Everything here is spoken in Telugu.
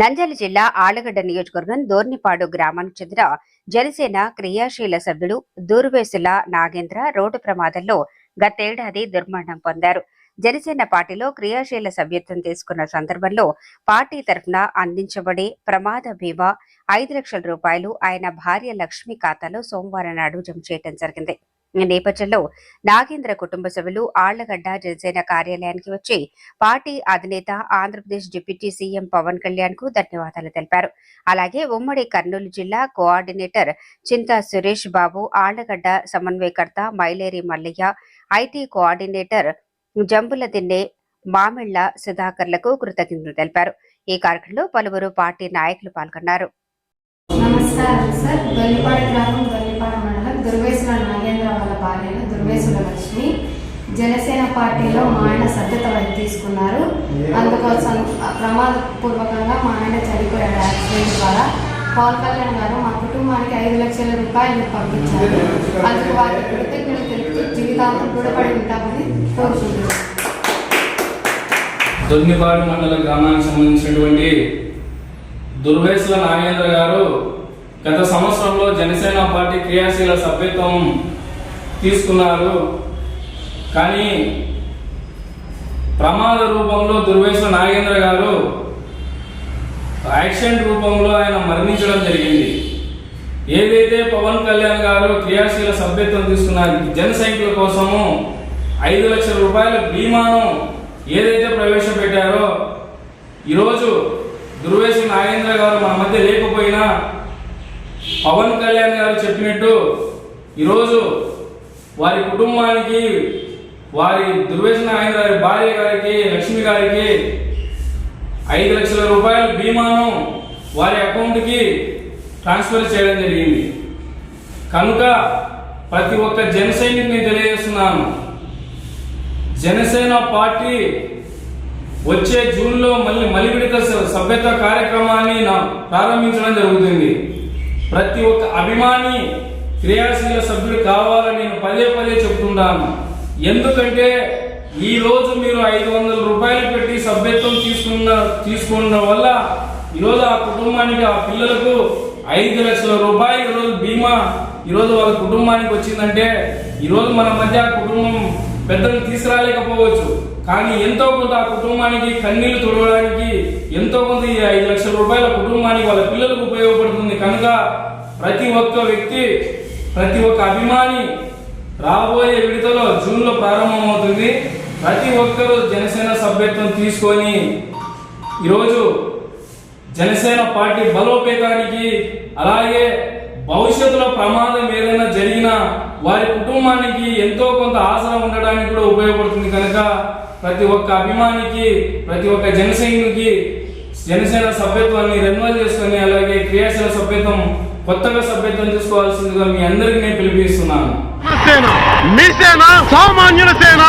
నంద్యాల జిల్లా ఆళ్ళగడ్డ నియోజకవర్గం దోర్నిపాడు గ్రామానికి చెందిన జనసేన క్రియాశీల సభ్యుడు దూర్వేసుల నాగేంద్ర రోడ్డు ప్రమాదంలో గతేడాది దుర్మరణం పొందారు. జనసేన పార్టీలో క్రియాశీల సభ్యత్వం తీసుకున్న సందర్భంలో పార్టీ తరఫున అందించబడే ప్రమాద బీమా ఐదు లక్షల రూపాయలు ఆయన భార్య లక్ష్మి ఖాతాలో సోమవారం నాడు జమ చేయడం జరిగింది. నేపథ్యంలో నాగేంద్ర కుటుంబ సభ్యులు ఆళ్ళగడ్డ జనసేన కార్యాలయానికి వచ్చి పార్టీ అధినేత ఆంధ్రప్రదేశ్ డిప్యూటీ సీఎం పవన్ కళ్యాణ్కు ధన్యవాదాలు తెలిపారు. అలాగే ఉమ్మడి కర్నూలు జిల్లా కోఆర్డినేటర్ చింతా సురేష్ బాబు ఆళ్ళగడ్డ సమన్వయకర్త మైలేరి మల్లయ్య ఐటీ కోఆర్డినేటర్ జంబుల దిన్నే మామిళ్ళ సుధాకర్లకు కృతజ్ఞతలు తెలిపారు. ఈ కార్యక్రమంలో పలువురు పార్టీ నాయకులు పాల్గొన్నారు. నమస్కారం సార్ దొల్లిపాడు గ్రామం దొల్లిపాడు మండలం దుర్వేసుల నాగేంద్ర వాళ్ళ భార్యను దుర్వేసుల లక్ష్మి జనసేన పార్టీలో మా ఆయన సభ్యత తీసుకున్నారు. అందుకోసం ప్రమాదపూర్వకంగా మా ఆయన చనిపోయాడు. యాక్సిడెంట్ ద్వారా పవన్ కళ్యాణ్ గారు మా కుటుంబానికి ఐదు లక్షల రూపాయలు పంపించారు. అందుకు వారి కృతజ్ఞతలు తెలుపుతూ జీవితాంతం కూడపడి ఉంటామని కోరుకుంటున్నాను దొన్నిపాడు మండల గ్రామానికి సంబంధించినటువంటి దుర్వేసుల నాగేంద్ర గారు గత సంవత్సరంలో జనసేన పార్టీ క్రియాశీల సభ్యత్వం తీసుకున్నారు. కానీ ప్రమాద రూపంలో దుర్వేశ్వర నాగేంద్ర గారు యాక్సిడెంట్ రూపంలో ఆయన మరణించడం జరిగింది. ఏదైతే పవన్ కళ్యాణ్ గారు క్రియాశీల సభ్యత్వం తీసుకున్నారు జన సైకిల్ కోసము ఐదు లక్షల రూపాయల బీమాను ఏదైతే ప్రవేశపెట్టారో ఈరోజు దుర్వేశి నాగేంద్ర గారు మన మధ్య లేకపోయినా పవన్ కళ్యాణ్ గారు చెప్పినట్టు ఈరోజు వారి కుటుంబానికి వారి దుర్వేసిన ఆయన గారి భార్య గారికి లక్ష్మి గారికి ఐదు లక్షల రూపాయల బీమాను వారి అకౌంట్కి ట్రాన్స్ఫర్ చేయడం జరిగింది. కనుక ప్రతి ఒక్క జనసైనికిని తెలియజేస్తున్నాను. జనసేన పార్టీ వచ్చే జూన్లో మళ్ళీ మళ్ళీ సభ్యత కార్యక్రమాన్ని నా ప్రారంభించడం జరుగుతుంది. ప్రతి ఒక్క అభిమాని క్రియాశీల సభ్యుడు కావాలని నేను పదే పదే చెప్తున్నాను ఎందుకంటే ఈ రోజు మీరు ఐదు వందల రూపాయలు పెట్టి సభ్యత్వం తీసుకున్న తీసుకున్న వల్ల ఈరోజు ఆ కుటుంబానికి ఆ పిల్లలకు ఐదు లక్షల రూపాయలు ఈరోజు బీమా ఈరోజు వాళ్ళ కుటుంబానికి వచ్చిందంటే ఈరోజు మన మధ్య ఆ కుటుంబం పెద్దలు తీసుకురాలేకపోవచ్చు. కానీ ఎంతో కొంత ఆ కుటుంబానికి కన్నీళ్ళు తుడవడానికి ఎంతో కొంత ఈ ఐదు లక్షల రూపాయల కుటుంబానికి వాళ్ళ పిల్లలకు ఉపయోగపడుతుంది. కనుక ప్రతి ఒక్క వ్యక్తి ప్రతి ఒక్క అభిమాని రాబోయే విడతలో జూన్లో ప్రారంభమవుతుంది. ప్రతి ఒక్కరూ జనసేన సభ్యత్వం తీసుకొని ఈరోజు జనసేన పార్టీ బలోపేతానికి అలాగే భవిష్యత్తులో ప్రమాదం ఏదైనా జరిగినా వారి కుటుంబానికి ఎంతో కొంత ఆసరా ఉండడానికి కూడా ఉపయోగపడుతుంది కనుక ప్రతి ఒక్క అభిమానికి ప్రతి ఒక్క జనసైనికి జనసేన సభ్యత్వాన్ని రెన్యువల్ చేసుకొని అలాగే క్రియాశీల సభ్యత్వం కొత్తగా సభ్యత్వం తీసుకోవాల్సిందిగా మీ అందరికీ నేను పిలిపిస్తున్నాను సేన? సామాన్యుల సేన?